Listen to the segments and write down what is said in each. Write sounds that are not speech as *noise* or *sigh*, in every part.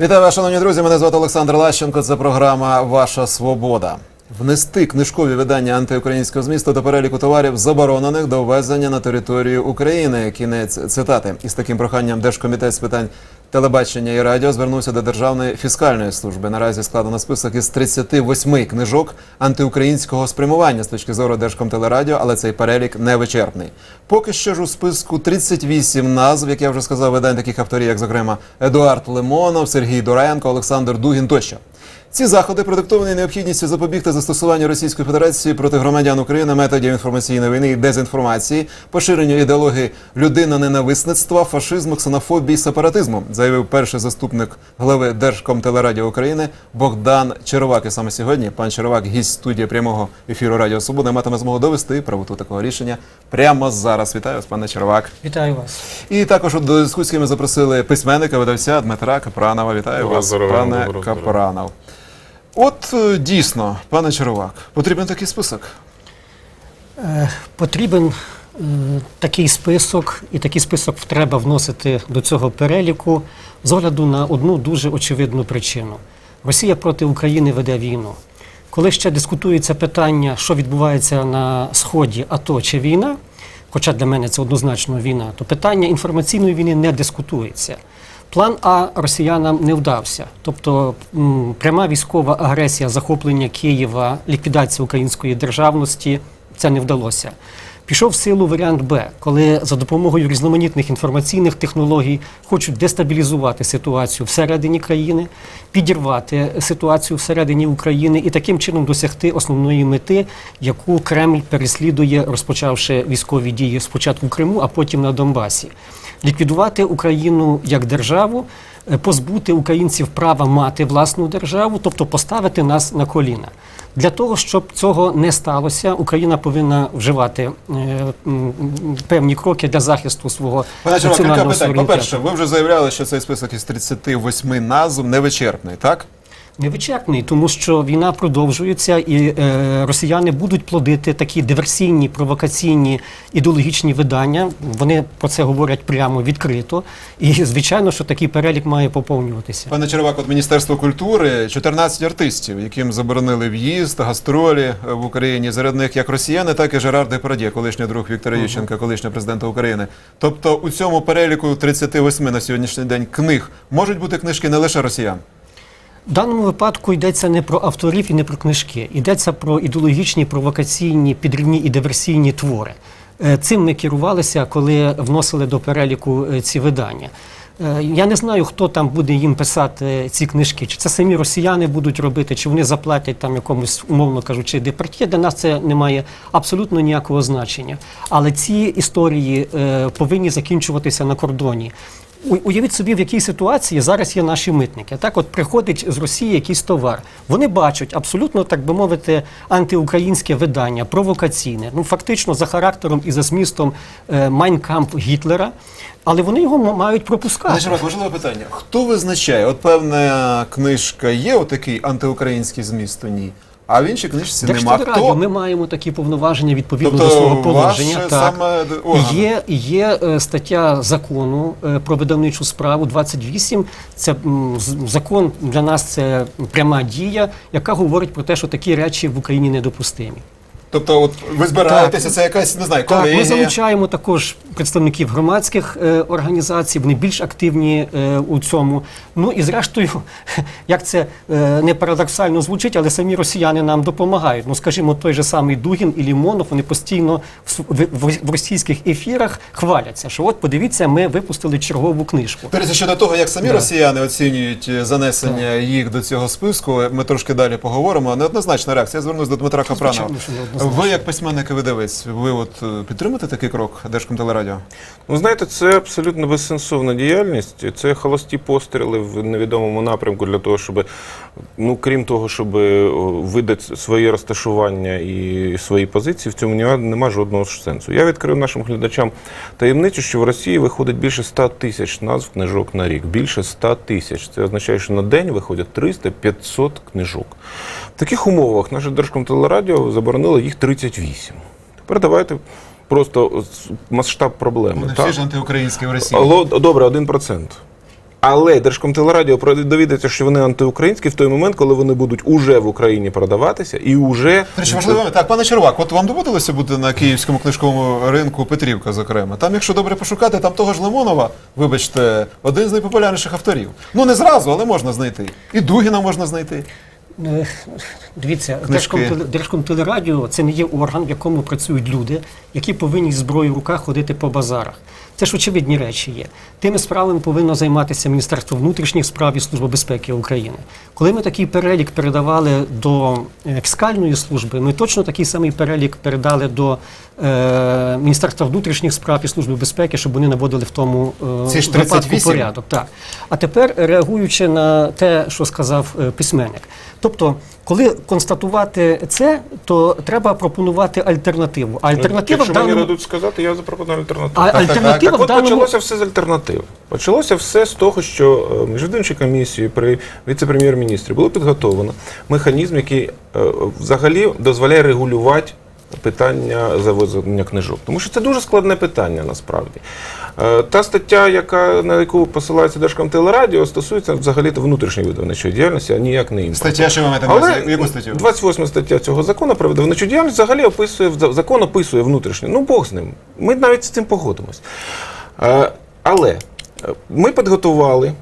Вітаю вас, шановні друзі. Мене звати Олександр Лащенко. Це програма Ваша Свобода. Внести книжкові видання антиукраїнського змісту до переліку товарів, заборонених до ввезення на територію України. Кінець цитати. Із таким проханням Держкомітет з питань телебачення і радіо звернувся до Державної фіскальної служби. Наразі складено список із 38 книжок антиукраїнського спрямування з точки зору Держкомтелерадіо, але цей перелік не вичерпний. Поки що ж у списку 38 назв, як я вже сказав, видань таких авторів, як зокрема Едуард Лимонов, Сергій Доренко, Олександр Дугін тощо. Ці заходи продиктовані необхідністю запобігти застосуванню Російської Федерації проти громадян України методів інформаційної війни і дезінформації, поширенню ідеології людиноненависництва, фашизму, ксенофобії, сепаратизму, заявив перший заступник глави Держкомтелерадіо України Богдан Черовак. І саме сьогодні пан Черовак, гість студії прямого ефіру Радіо Свобода, матиме змогу довести правоту такого рішення прямо зараз. Вітаю вас, пане Черовак. Вітаю вас. І також до дискусії ми запросили письменника, видавця Дмитра Капранова. Вітаю вас, здоров'я, пане. Капранов. От е, дійсно, пане Чаровак, потрібен такий список. Е, Потрібен е, такий список, і такий список треба вносити до цього переліку з огляду на одну дуже очевидну причину: Росія проти України веде війну. Коли ще дискутується питання, що відбувається на сході, АТО чи війна, хоча для мене це однозначно війна, то питання інформаційної війни не дискутується. План А росіянам не вдався, тобто пряма військова агресія, захоплення Києва, ліквідація української державності це не вдалося. Пішов в силу варіант Б, коли за допомогою різноманітних інформаційних технологій хочуть дестабілізувати ситуацію всередині країни, підірвати ситуацію всередині України і таким чином досягти основної мети, яку Кремль переслідує, розпочавши військові дії спочатку в Криму, а потім на Донбасі. Ліквідувати Україну як державу, е, позбути українців права мати власну державу, тобто поставити нас на коліна. Для того, щоб цього не сталося, Україна повинна вживати е, певні кроки для захисту свого Пане національного суверенітету. По-перше, ви вже заявляли, що цей список із 38 назв невичерпний, так? Невичерпний, тому що війна продовжується, і е, росіяни будуть плодити такі диверсійні, провокаційні ідеологічні видання. Вони про це говорять прямо відкрито. І звичайно, що такий перелік має поповнюватися. Пане Чаровак, от Міністерство культури 14 артистів, яким заборонили в'їзд, гастролі е, в Україні. Серед них як росіяни, так і Жерар Депардє, колишній друг Віктора Ющенка, колишнього президента України. Тобто у цьому переліку 38 на сьогоднішній день книг можуть бути книжки не лише росіян. В даному випадку йдеться не про авторів і не про книжки, йдеться про ідеологічні, провокаційні, підривні і диверсійні твори. Е, Цим ми керувалися, коли вносили до переліку е, ці видання. Е, Я не знаю, хто там буде їм писати ці книжки, чи це самі росіяни будуть робити, чи вони заплатять там якомусь, умовно кажучи, департє. Для нас це не має абсолютно ніякого значення. Але ці історії повинні закінчуватися на кордоні. Уявіть собі, в якій ситуації зараз є наші митники. Так, от приходить з Росії якийсь товар. Вони бачать абсолютно, так би мовити, антиукраїнське видання, провокаційне. Ну фактично за характером і за змістом е, Гітлера, але вони його мають пропускати. Чаровак, важливе питання. Хто визначає? От певна книжка є отакий антиукраїнський зміст, ні. А в іншій книжці нема. Держтелерадіо, Хто? ми маємо такі повноваження відповідно Тобто до свого положення. так. саме? Є, є е, стаття закону е, про видавничу справу 28. Це закон для нас це пряма дія, яка говорить про те, що такі речі в Україні недопустимі. Тобто, от ви збираєтеся, це якась не знаю, Так, ми залучаємо також представників громадських е, організацій, вони більш активні е, у цьому. Ну і зрештою, *laughs* як це е, не парадоксально звучить, але самі росіяни нам допомагають. Ну, скажімо, той же самий Дугін і Лімонов, вони постійно в, в, в- російських ефірах хваляться, що от подивіться, ми випустили чергову книжку. Тобто, щодо того, як самі Да. росіяни оцінюють е, занесення їх до цього списку, ми трошки далі поговоримо. Неоднозначна реакція. Я звернусь до Дмитра Капранова. Ви, як письменник і видавець, ви от е, підтримуєте такий крок Держкомтелерадіо? Ну, знаєте, це абсолютно безсенсовна діяльність. Це холості постріли в невідомому напрямку для того, щоб, ну крім того, щоб видати своє розташування і свої позиції, в цьому нема, нема жодного сенсу. Я відкрив нашим глядачам таємницю, що в Росії виходить більше 100 тисяч назв книжок на рік. Більше 100 тисяч. Це означає, що на день виходять 300-500 книжок. В таких умовах наше Держкомтелерадіо заборонило їх 38. Тепер давайте просто масштаб проблеми. Вони так? всі ж антиукраїнські в Росії. Добре, 1%. Але Держкомтелерадіо про- довідається, що вони антиукраїнські в той момент, коли вони будуть уже в Україні продаватися і уже До речі, важливо, так, пане Червак, от вам доводилося бути на київському книжковому ринку Петрівка, зокрема. Там, якщо добре пошукати, там того ж Лимонова, вибачте, один з найпопулярніших авторів. Ну не зразу, але можна знайти. І Дугіна можна знайти. Е, Дивіться, Держкомтелерадіо це не є орган, в якому працюють люди, які повинні з зброєю в руках ходити по базарах. Це ж очевидні речі є. Тими справами повинно займатися Міністерство внутрішніх справ і Служба безпеки України. Коли ми такий перелік передавали до е, фіскальної служби, ми точно такий самий перелік передали до Міністерства внутрішніх справ і Служби безпеки, щоб вони наводили в тому е, Це ж випадку порядок. Так. А тепер реагуючи на те, що сказав е, письменник. Тобто, коли констатувати це, то треба пропонувати альтернативу. А альтернатива Якщо в мені даному дадуть сказати, я запропоную альтернативу. а так, так. альтернатива Так в от даному почалося все з альтернатив. Почалося все з того, що е, міжвідомчій комісії при віце-прем'єр-міністрі було підготовлено механізм, який е, взагалі дозволяє регулювати питання завозення книжок. Тому що це дуже складне питання насправді. Е, Та стаття, яка, на яку посилається Держкомтелерадіо, стосується взагалі внутрішньої видавничої діяльності, а ніяк не імпорту. Стаття, що ви маєте Але? Яку статтю? 28 стаття цього закону про видавничу діяльність взагалі описує закон описує внутрішнє. Ну Бог з ним. Ми навіть з цим погодимось. Е, Але е, ми підготували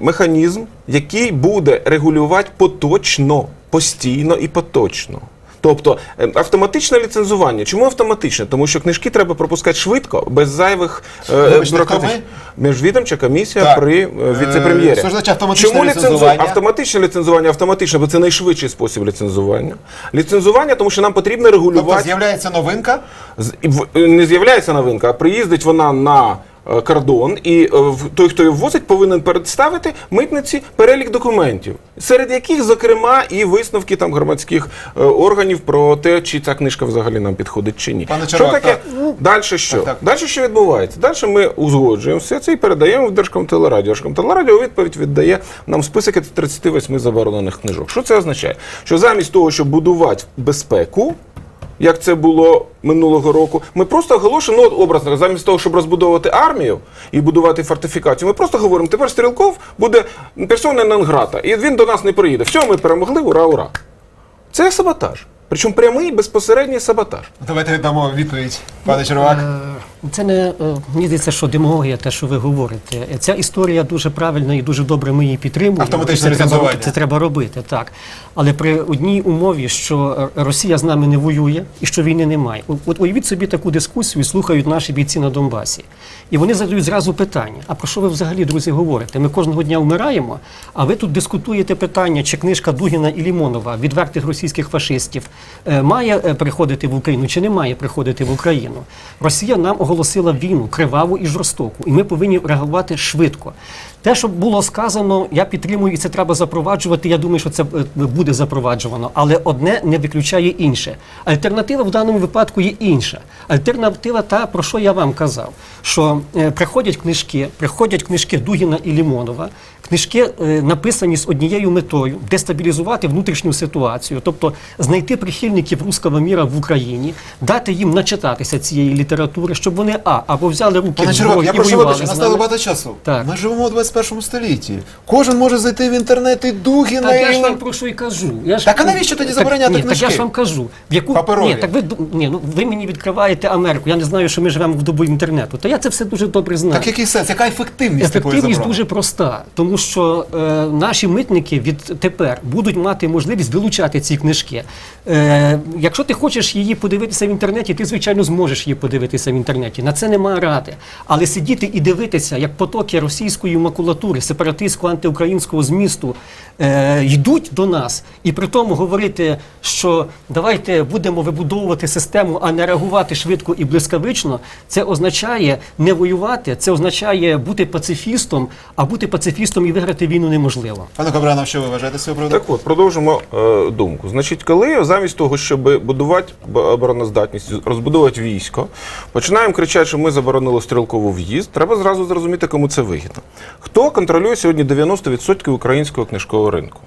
механізм, який буде регулювати поточно, постійно і поточно. Тобто е, автоматичне ліцензування. Чому автоматичне? Тому що книжки треба пропускати швидко, без зайвих е, бюрократичних- Міжвідомча комісія Так. при е, віце-прем'єрі. Е, Чому ліцензування? Автоматичне ліцензування, автоматичне, бо це найшвидший спосіб ліцензування. Ліцензування, тому що нам потрібно Тобто регулювати. з'являється новинка, З- Не з'являється новинка, а приїздить вона на е, кордон, і е, той, хто її ввозить, повинен представити митниці перелік документів, серед яких, зокрема, і висновки там громадських е, органів про те, чи ця книжка взагалі нам підходить чи ні. Пане що таке? так. Далі що? Так, так. Далі що відбувається? Далі ми узгоджуємо все це і передаємо в Держкомтелерадіо. Держкомтелерадіо у відповідь віддає нам список із 38 заборонених книжок. Що це означає? Що замість того, щоб будувати безпеку, як це було минулого року, ми просто оголошуємо, ну, от образно, замість того, щоб розбудовувати армію і будувати фортифікацію, ми просто говоримо, тепер Стрілков буде персона нон-грата, і він до нас не приїде. Все, ми перемогли, ура, ура. Це саботаж. Причому прямий безпосередній саботаж. давайте дамо відповідь, пане Червак. Це не е, мені здається, що демагогія, те, що ви говорите. Ця історія дуже правильна і дуже добре. Ми її підтримуємо. Автоматичне це треба, це треба робити, так. Але при одній умові, що е, Росія з нами не воює і що війни немає. От- уявіть собі таку дискусію, слухають наші бійці на Донбасі. І вони задають зразу питання: а про що ви взагалі, друзі, говорите? Ми кожного дня вмираємо, а ви тут дискутуєте питання, чи книжка Дугіна і Лімонова відвертих російських фашистів е, має приходити в Україну чи не має приходити в Україну. Росія нам оголосила війну криваву і жорстоку, і ми повинні реагувати швидко. Те, що було сказано, я підтримую, і це треба запроваджувати. Я думаю, що це е, буде запроваджувано, але одне не виключає інше. Альтернатива в даному випадку є інша. Альтернатива та, про що я вам казав, що е, приходять книжки, приходять книжки Дугіна і Лімонова, книжки е, написані з однією метою дестабілізувати внутрішню ситуацію, тобто знайти прихильників руского міра в Україні, дати їм начитатися цієї літератури, щоб вони а або взяли руки Пане зброю я і прошу воювали вибачення, з настало багато часу. Так. Ми живемо у 21 столітті. Кожен може зайти в інтернет і Дугіна, Так я ж вам про що і кажу. Я ж, Так а навіщо тоді забороняти ні, Так книжки? я ж вам кажу. В яку Паперові. ні, так ви ду- ні, ну ви мені відкриваєте Америку. Я не знаю, що ми живемо в добу інтернету. Та я це все дуже добре знаю. Так який сенс? Яка ефективність такої Ефективність заборони? дуже проста, тому що е, наші митники відтепер будуть мати можливість вилучати ці книжки. Е, якщо ти хочеш її подивитися в інтернеті, ти звичайно зможеш її подивитися в інтернеті. На це немає ради. Але сидіти і дивитися, як потоки російської макулатури, сепаратистського антиукраїнського змісту е, йдуть до нас, і при тому говорити, що давайте будемо вибудовувати систему, а не реагувати швидко і блискавично, це означає не воювати, це означає бути пацифістом, а бути пацифістом і виграти війну неможливо. Пане Кобранов, що ви вважаєте з цього приводу? Так от, продовжимо е, думку. Значить, коли замість того, щоб будувати обороноздатність, розбудовувати військо, починаємо кричати, що ми заборонили стрілковий в'їзд, треба зразу зрозуміти, кому це вигідно. Хто контролює сьогодні 90% українського книжкового ринку?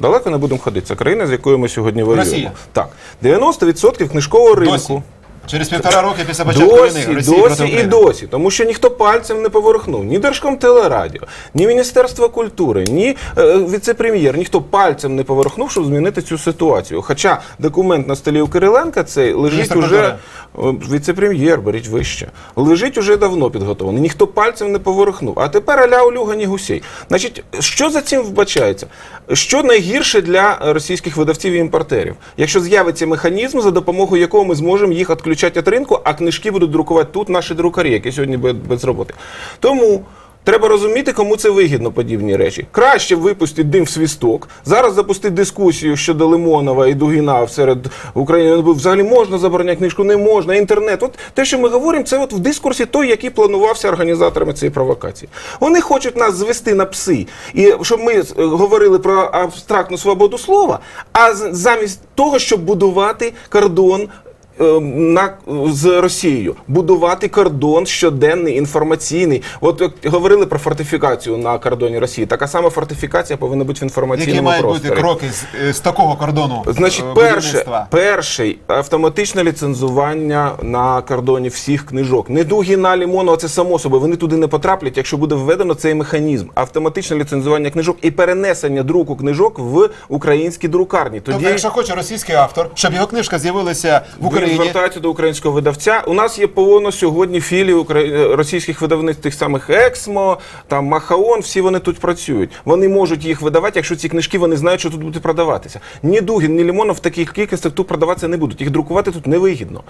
Далеко не будемо ходити. Це країна, з якою ми сьогодні воюємо. Росія. Так, 90% книжкового ринку. Досі. Через півтора роки після початку Досі, війни Росії проти досі і України. досі, тому що ніхто пальцем не поворухнув. Ні Держкомтелерадіо, ні Міністерство культури, ні е, віце-прем'єр, ніхто пальцем не поворухнув, щоб змінити цю ситуацію. Хоча документ на столі у Кириленка цей лежить Міністр уже о, віце-прем'єр, беріть вище. Лежить уже давно підготовлений. Ніхто пальцем не поворухнув. А тепер аля улюгані гусей. Значить, що за цим вбачається? Що найгірше для російських видавців і імпортерів? Якщо з'явиться механізм, за допомогою якого ми зможемо їх відключати від ринку, а книжки будуть друкувати тут наші друкарі, які сьогодні без, роботи. Тому. Треба розуміти, кому це вигідно, подібні речі. Краще випустити дим в свісток. Зараз запустити дискусію щодо Лимонова і Дугіна серед України. Ну, Взагалі можна забороняти книжку, не можна, інтернет. От те, що ми говоримо, це от в дискурсі той, який планувався організаторами цієї провокації. Вони хочуть нас звести на пси, і щоб ми е, говорили про абстрактну свободу слова, а замість того, щоб будувати кордон на, з Росією, будувати кордон щоденний, інформаційний. От як говорили про фортифікацію на кордоні Росії. Така сама фортифікація повинна бути в інформаційному Які мають просторі. бути кроки з, з такого кордону? Значить, е, перше, перший автоматичне ліцензування на кордоні всіх книжок. Не Дугіна, Лімонова, це само собою. Вони туди не потраплять, якщо буде введено цей механізм. Автоматичне ліцензування книжок і перенесення друку книжок в українські друкарні. Тоді Тобто, якщо хоче російський автор, щоб його книжка з'явилася в він Україні, звертається до українського видавця. У нас є повно сьогодні філії укра- російських видавництв тих самих Ексмо, там Махаон. Всі вони тут працюють. Вони можуть їх видавати, якщо ці книжки вони знають, що тут будуть продаватися. Ні Дугін, ні Лімонов в таких кількостях тут продаватися не будуть. Їх друкувати тут невигідно.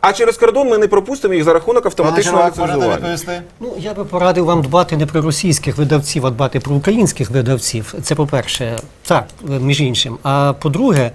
А через кордон ми не пропустимо їх за рахунок автоматичного ліцензування. Ну, я би порадив вам дбати не про російських видавців, а дбати про українських видавців. Це по-перше, так, між іншим. А по-друге, е,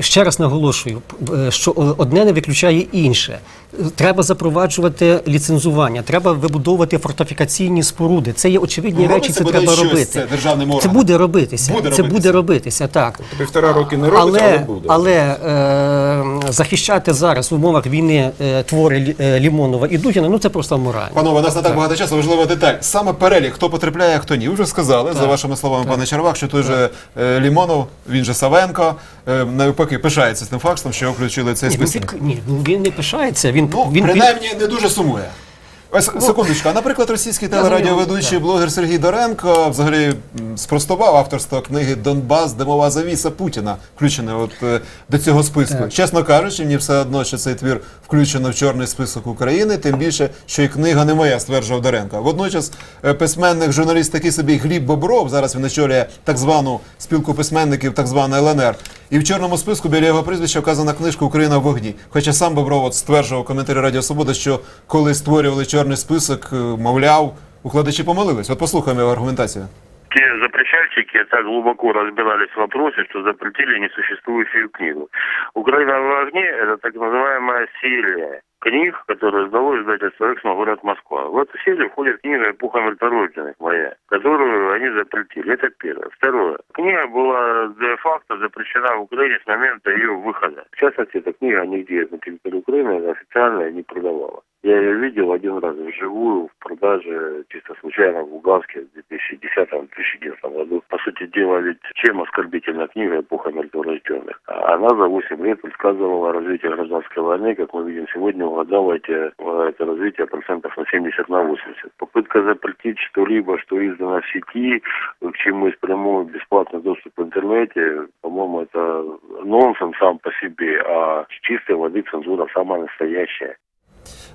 ще раз наголошую, е, що е, одне не виключає інше. Е, Треба запроваджувати ліцензування, треба вибудовувати фортифікаційні споруди. Це є очевидні Ну, речі, це треба робити. це державним Це буде робитися. Буде це робитися. буде робитися, так. Півтора роки не робиться, але, буде. але е, захищати зараз в умовах війни е, твори е, Лімонова і Дугіна, ну це просто морально. Панове, у нас не так багато часу. Важлива деталь. Саме перелік, хто потрапляє, а хто ні. Ви вже сказали, за вашими словами, пане Червак, що той же е, Лімонов, він же Савенко, е, навпаки, пишається тим фактом, що його включили цей список. під- ні, ну він не пишається. Він, Ну, він, він, принаймні, не дуже сумує. Ось, секундочку, а наприклад, російський телерадіоведучий блогер Сергій Доренко взагалі спростував авторство книги Донбас, димова завіса Путіна, включене от е, до цього списку. Чесно кажучи, мені все одно, що цей твір включено в чорний список України, тим більше, що і книга не моя, стверджував Доренко. Водночас е, письменник, журналіст такий собі Гліб Бобров, зараз він очолює так звану спілку письменників, так звану ЛНР. І в чорному списку біля його прізвища вказана книжка Україна в вогні. Хоча сам Бобров от стверджував у коментарі Радіо Свобода, що коли створювали чорний список, е, мовляв, укладачі помилились. От послухаємо його аргументацію. Те запрещальщики так глубоко разбирались в вопросе, что запретили несуществующую книгу. «Украина в огне» — это так называемая серия книг, которые сдало издательство «Эксмо. Город Москва». В эту серию входит книга «Эпоха мертворожденных» моя, которую они запретили. Это первое. Второе. Книга была де-факто запрещена в Украине с момента ее выхода. В частности, эта книга нигде на территории Украины официально не продавалась. Я ее видел один раз вживую в продаже чисто случайно в Луганске в 2010-2011 году. По сути дела, ведь чем оскорбительная книга «Эпоха мертворожденных»? Она за 8 лет предсказывала развитие гражданской войны, как мы видим сегодня, угадала эти, это развитие процентов на 70 на 80. Попытка запретить что-либо, что издано в сети, к чему есть прямой бесплатный доступ в интернете, по-моему, это нонсенс сам по себе, а чистой воды цензура самая настоящая.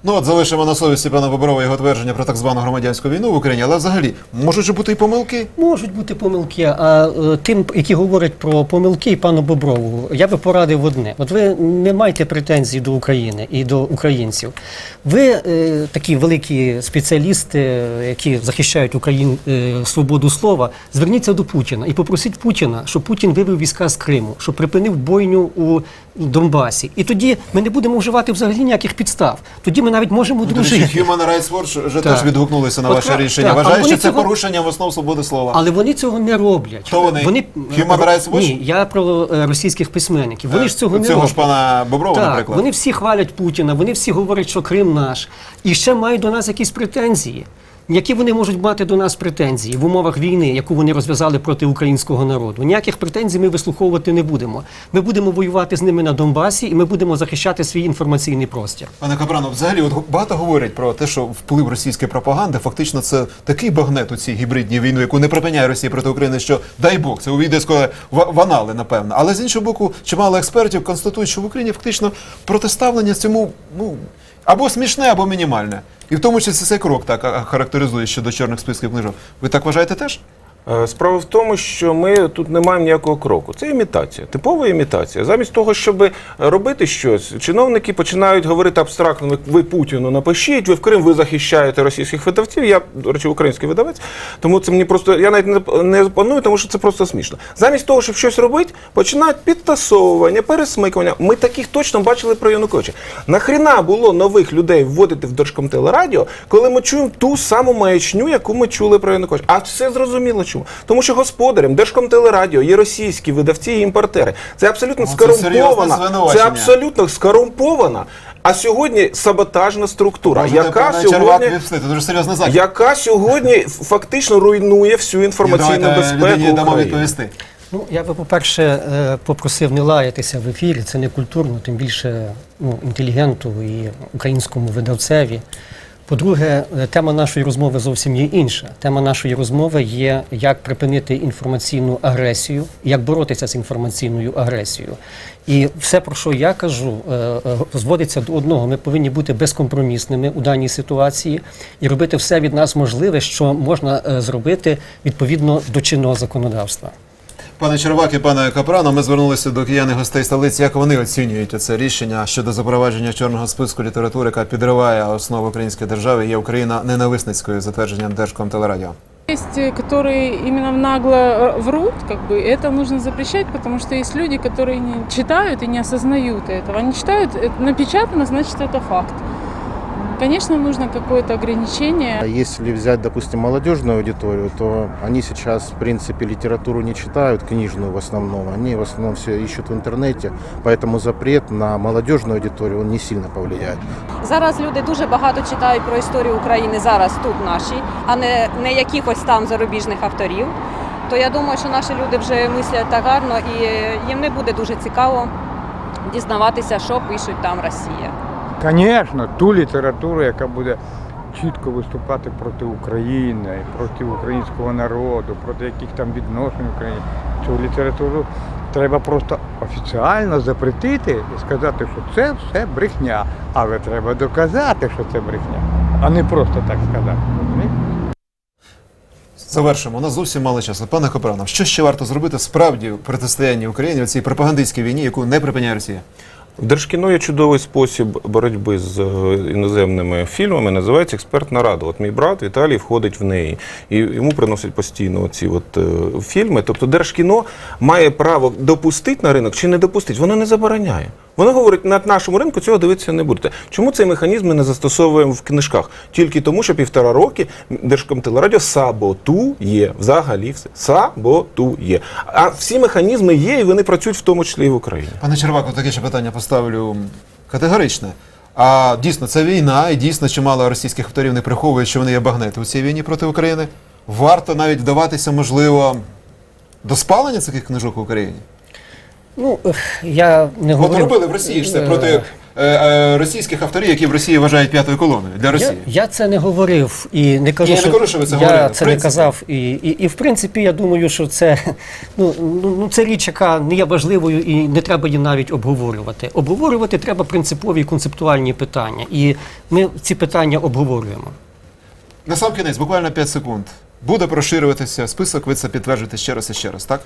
Ну от залишимо на совісті пана Боброва його твердження про так звану громадянську війну в Україні, але взагалі можуть бути і помилки. Можуть бути помилки, а е, тим, які говорять про помилки, і пану Боброву, я би порадив одне: от ви не маєте претензій до України і до українців. Ви е, такі великі спеціалісти, які захищають Україн, е, свободу слова, зверніться до Путіна і попросіть Путіна, щоб Путін вивів війська з Криму, щоб припинив бойню у Донбасі. І тоді ми не будемо вживати взагалі ніяких підстав. Тоді ми навіть можемо дружити. Human Rights Watch вже теж відгукнулися на ваше рішення. Вважає, що це порушення в основ свободи слова. Але вони цього не роблять. Хто вони? Human Rights Watch? Ні, я про е, російських письменників. Вони ж цього не Цього ж пана Боброва, так, наприклад. вони всі хвалять Путіна, вони всі говорять, що Крим наш. І ще мають до нас якісь претензії. Які вони можуть мати до нас претензії в умовах війни, яку вони розв'язали проти українського народу? Ніяких претензій ми вислуховувати не будемо. Ми будемо воювати з ними на Донбасі, і ми будемо захищати свій інформаційний простір. Пане Капрано, взагалі от багато говорять про те, що вплив російської пропаганди фактично це такий багнет у цій гібридній війні, яку не припиняє Росія проти України, що дай Бог, це увійде скоро в анали, напевно. Але з іншого боку, чимало експертів констатують, що в Україні фактично протиставлення цьому ну або смішне, або мінімальне. І в тому числі цей крок так характеризує щодо чорних списків книжок. Ви так вважаєте теж? Е, Справа в тому, що ми тут не маємо ніякого кроку. Це імітація, типова імітація. Замість того, щоб робити щось, чиновники починають говорити абстрактно: «Ви- ви Путіну напишіть, ви в Крим, ви захищаєте російських видавців. Я, до речі, український видавець, тому це мені просто я навіть не, не тому що це просто смішно. Замість того, щоб щось робити, починають підтасовування, пересмикування. Ми таких точно бачили про Януковича. Нахріна було нових людей вводити в Держкомтелерадіо, коли ми чуємо ту саму маячню, яку ми чули про Януковича. А все зрозуміло чому. Тому що господарем Держкомтелерадіо є російські видавці і імпортери. Це абсолютно Ну, скорумпована. Це звинувачення. абсолютно скорумпована. А сьогодні саботажна структура, Можете, яка сьогодні, дуже серйозний захід. яка сьогодні фактично руйнує всю інформаційну Давайте безпеку дамо відповісти. Ну, я би, по-перше, е, попросив не лаятися в ефірі, це не культурно, тим більше ну, інтелігенту і українському видавцеві. По-друге, е, тема нашої розмови зовсім є інша. Тема нашої розмови є, як припинити інформаційну агресію, як боротися з інформаційною агресією. І все, про що я кажу, е, е, зводиться до одного: ми повинні бути безкомпромісними у даній ситуації і робити все від нас можливе, що можна зробити відповідно до чинного законодавства. Пане Червак і пане Капрано, ми звернулися до киян і гостей столиці. Як вони оцінюють це рішення щодо запровадження чорного списку літератури, яка підриває основу української держави? Є Україна ненависницькою за твердженням Держкомтелерадіо. Есть, э, которые именно нагло э, врут, как бы это нужно запрещать, потому что есть люди, которые не читают и не осознают этого. Они читают, это напечатано, значит это факт. Конечно, нужно какое-то ограничение. А Если взять, допустим, молодежную аудиторию, то они сейчас, в принципе, литературу не читают, книжную в основном. Они в основном все ищут в интернете, поэтому запрет на молодежную аудиторию, он не сильно повлияет. Зараз люди дуже багато читають про історію України зараз тут наші, а не, не якихось там зарубіжних авторів. То я думаю, що наші люди вже мислять так гарно і їм не буде дуже цікаво дізнаватися, що пишуть там Росія. Звісно, ту літературу, яка буде чітко виступати проти України, проти українського народу, проти яких там відносин в Україні. Цю літературу треба просто офіціально запретити і сказати, що це все брехня. Але треба доказати, що це брехня, а не просто так сказати. Завершимо. У нас зовсім мало часу. Пане Капрано, що ще варто зробити справді в протистоянні Україні у цій пропагандистській війні, яку не припиняє Росія? Держкіно є чудовий спосіб боротьби з е, іноземними фільмами, називається експертна рада. От мій брат Віталій входить в неї, і йому приносять постійно ці от е, фільми. Тобто Держкіно має право допустити на ринок чи не допустити. Воно не забороняє. Воно говорить, на нашому ринку цього дивитися не будете. Чому цей механізм ми не застосовуємо в книжках? Тільки тому, що півтора роки Держкомтелерадіо саботує взагалі все. Саботує. А всі механізми є, і вони працюють в тому числі і в Україні. Пане Черваку, таке ще питання поставлю категоричне. А дійсно, це війна, і дійсно чимало російських авторів не приховують, що вони є багнети у цій війні проти України. Варто навіть вдаватися, можливо, до спалення цих книжок в Україні. Ну, я не От робили в Росії ж це Е, проти е, е, російських авторів, які в Росії вважають п'ятою колоною для Я, Росії. я це не говорив і не кажу, я не кажу, що ви це я говорили, це не казав. І, і, і в принципі, я думаю, що це *laughs* ну, ну, ну це річ, яка не є важливою і не треба її навіть обговорювати. Обговорювати треба принципові і концептуальні питання. І ми ці питання обговорюємо. На сам кінець, буквально 5 секунд. Буде розширюватися список, ви це підтверджуєте ще раз і ще раз, так?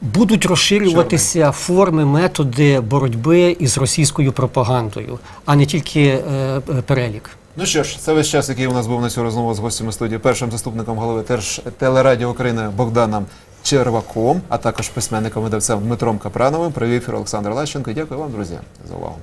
Будуть розширюватися форми, методи боротьби із російською пропагандою, а не тільки е, е, перелік. Ну що ж, це весь час, який у нас був на цю розмову з гостями студії, першим заступником голови теж телерадіо України Богданом Черваком, а також письменником видавцем Дмитром Капрановим. Привів ефір Олександр Лащенко. Дякую вам, друзі, за увагу.